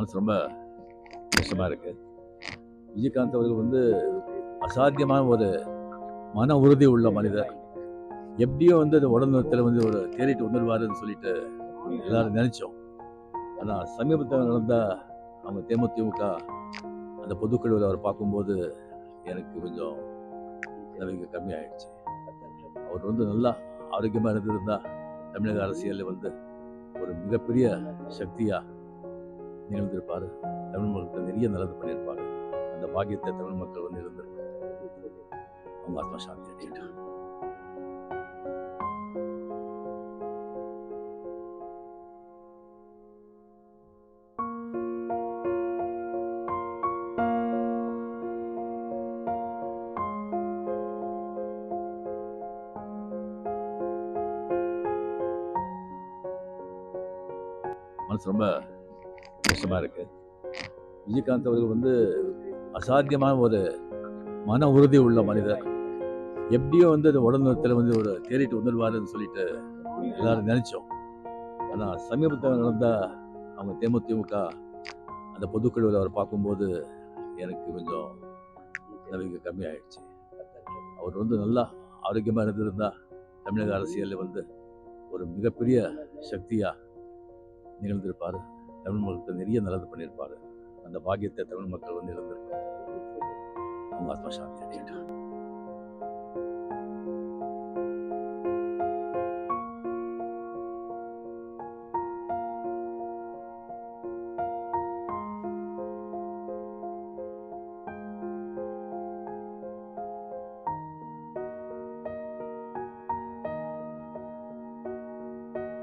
மனசு ரொம்ப கஷ்டமாக இருக்குது விஜயகாந்த் அவர்கள் வந்து அசாத்தியமான ஒரு மன உறுதி உள்ள மனிதர். எப்படியோ வந்து அந்த உடல்நலத்தில் வந்து ஒரு தேறிட்டு வந்துடுவாருன்னு சொல்லிட்டு எல்லாரும் நினச்சோம். ஆனால் சமீபத்தில் நடந்த அவங்க தேமுதிமுக அந்த பொதுக்குழுவில் அவர் பார்க்கும்போது எனக்கு கொஞ்சம் நம்பிக்கை கம்மியாயிடுச்சு. அவர் வந்து நல்லா ஆரோக்கியமாக இருந்திருந்தா தமிழக அரசியலில் வந்து ஒரு மிகப்பெரிய சக்தியாக நிகழ்ந்திருப்பார் தமிழ் மக்களுக்கு நிறைய நல்லது பண்ணியிருப்பார் அந்த பாக்கியத்தை தமிழ் மக்கள் வந்து இருந்திருப்பாங்க அவங்க ஆத்மா சாந்தி அடையிட்டாங்க மனசு ரொம்ப கஷ்டமாக இருக்குது விஜயகாந்த் அவர்கள் வந்து அசாத்தியமான ஒரு மன உறுதி உள்ள மனிதர். எப்படியோ வந்து அந்த உடல்நலத்தில் வந்து ஒரு தேறிட்டு வந்துடுவாருன்னு சொல்லிட்டு எல்லாரும் நினச்சோம். ஆனால் சமீபத்தில் நடந்த அவங்க தேமுதிமுக அந்த பொதுக்குழுவில் அவர் பார்க்கும்போது எனக்கு கொஞ்சம் நம்பிக்கை கம்மியாயிடுச்சு. அவர் வந்து நல்லா ஆரோக்கியமாக இருந்திருந்தா தமிழக அரசியலில் வந்து ஒரு மிகப்பெரிய சக்தியாக நிகழ்ந்திருப்பார். தமிழ் மக்களுக்கு நிறைய நல்லது பண்ணியிருப்பாரு. அந்த பாக்கியத்தை தமிழ் மக்கள் வந்து இழந்திருக்காங்க அவங்க ஆத்மா சாந்தி